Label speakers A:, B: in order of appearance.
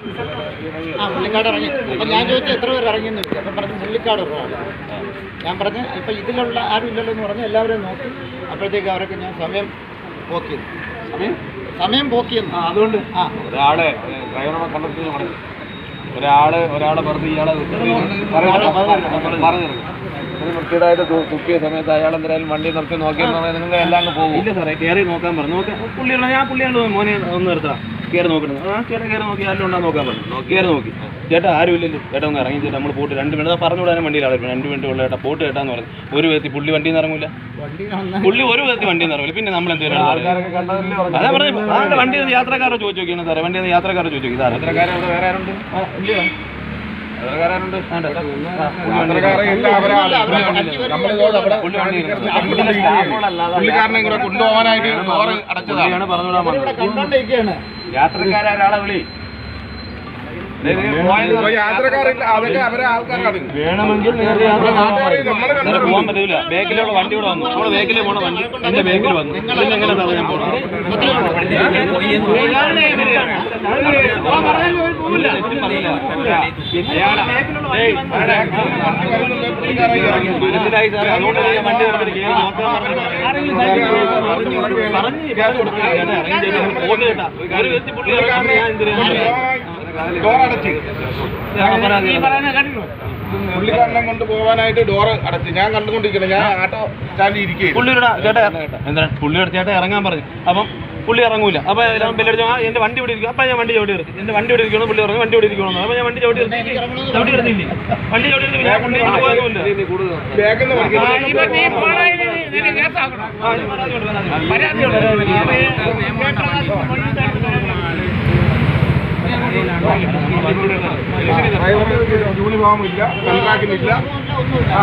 A: ആ പുള്ളിക്കാട് ഇറങ്ങി. അപ്പം ഞാൻ ചോദിച്ചു എത്ര പേര് ഇറങ്ങിയെന്ന് ചോദിച്ചു. അപ്പം പറഞ്ഞു പുള്ളിക്കാട് ഒരാൾ ഞാൻ പറഞ്ഞു ഇപ്പം ഇതിലുള്ള ആരും ഇല്ലല്ലോ എന്ന് പറഞ്ഞ് എല്ലാവരെയും നോക്കി. അപ്പോഴത്തേക്ക് അവരൊക്കെ ഞാൻ സമയം പോക്കിയത്
B: സമയം?
A: സമയം പോക്കിയെന്ന്.
B: അതുകൊണ്ട്
A: ആ.
B: ഒരാളെ ഡ്രൈവറെ കണ്ടെത്തി ഒരാൾ ഒരാളെ പറഞ്ഞ് ഇയാളെ പറഞ്ഞു ഒരു വൃത്തിയുടായിട്ട് തുപ്പിയ സമയത്ത് അയാൾ എന്തായാലും വണ്ടി നിർത്തി നോക്കിയെന്ന് പറഞ്ഞാൽ നിങ്ങൾ എല്ലാം പോകും.
C: ഇല്ല സാറേ കയറി നോക്കാൻ പറഞ്ഞു. നോക്കാം പുള്ളിയുള്ള ഞാൻ പുള്ളിയാണ് മോനെ ഒന്ന് നിർത്താം. കയറി നോക്കണം ആ ചേട്ടാ കയറി നോക്കി. ആരും ഉണ്ടോ നോക്കാൻ പറഞ്ഞു. കയറി നോക്കി. ചേട്ടാ ആരും ഇല്ലല്ലോ ചേട്ടാ ഒന്ന് ഇറങ്ങി ചേട്ടാ നമ്മൾ പോട്ട് രണ്ട് മിനിറ്റ് പറഞ്ഞു വിടാനും വണ്ടിയിൽ വണ്ടിയിലാണ് രണ്ട് മിനിറ്റ് ഉള്ള ചേട്ടാ പോട്ട് ചേട്ടാന്ന് പറഞ്ഞു. ഒരു വിധത്തിൽ പുള്ളി വണ്ടിയിൽ നിന്ന് ഇറങ്ങൂല.
A: വണ്ടി
C: പുള്ളി ഒരു വിധത്തിൽ വണ്ടിയിൽ നിന്ന് ഇറങ്ങില്ല പിന്നെ നമ്മൾ എന്തെങ്കിലും
B: ആൾക്കാരൊക്കെ കണ്ടതല്ലേ പറഞ്ഞു
C: അതാ പറഞ്ഞു വണ്ടി യാത്രക്കാരോ ചോദിച്ചു നോക്കിയാണ് സാറേ. വണ്ടി യാത്രക്കാരോ ചോദിച്ചു നോക്കി. ഇതാരാ?
D: പുള്ളിക്കാരനെ കൂടെ കൊണ്ടുപോകാനായിട്ട് ഡോറ് അടച്ചതാണ്
C: പുള്ളിയാണ് പറഞ്ഞുവിടാൻ
A: ഇവിടെ
C: വന്നത്
A: കണ്ടോണ്ടിരിക്കുകയാണ്
B: യാത്രക്കാരെ ഒരാളെ വിളി.
C: വേണമെങ്കിൽ പോകാൻ പറ്റില്ല ബേക്കിലുള്ള വണ്ടി ഇവിടെ വന്നു നമ്മുടെ ബേക്കിൽ പോണ വണ്ടി എന്റെ ബേക്കിൽ വന്നു ഇതിന് എങ്ങനെ ഞാൻ പോകണം മനസ്സിലായി സാർ അതുകൊണ്ട് ഞാൻ വണ്ടി
D: പുള്ളിക്കാരനെ കൊണ്ട് പോകാനായിട്ട് ഡോർ അടച്ചു ഞാൻ കണ്ടുകൊണ്ടിരിക്കണം ഞാൻ ആട്ടോ സ്റ്റാൻഡിൽ ഇരിക്കുകയും
C: പുള്ളിയുടെ ചേട്ടാ എന്താ പുള്ളിയുടെ ചേട്ടാ ഇറങ്ങാൻ പറഞ്ഞു അപ്പം പുള്ളി ഇറങ്ങൂല അപ്പൊ എല്ലാം ബെല്ലടിച്ചു ആ എന്റെ വണ്ടി ഇവിടെ ഇരിക്കും അപ്പൊ ഞാൻ വണ്ടി ചവിട്ടി നിർത്തി എന്റെ വണ്ടി ഇവിടെ ഇരിക്കണം പുള്ളി ഇറങ്ങി വണ്ടി ഇവിടെ ഇരിക്കണം അപ്പൊ ഞാൻ വണ്ടി ചവിട്ടി നിർത്തി ചവിട്ടി വണ്ടി ചവിട്ടി നിർത്തി ഞാൻ പുള്ളി
D: കൺട്രാക്റ്റിനില്ല ആ.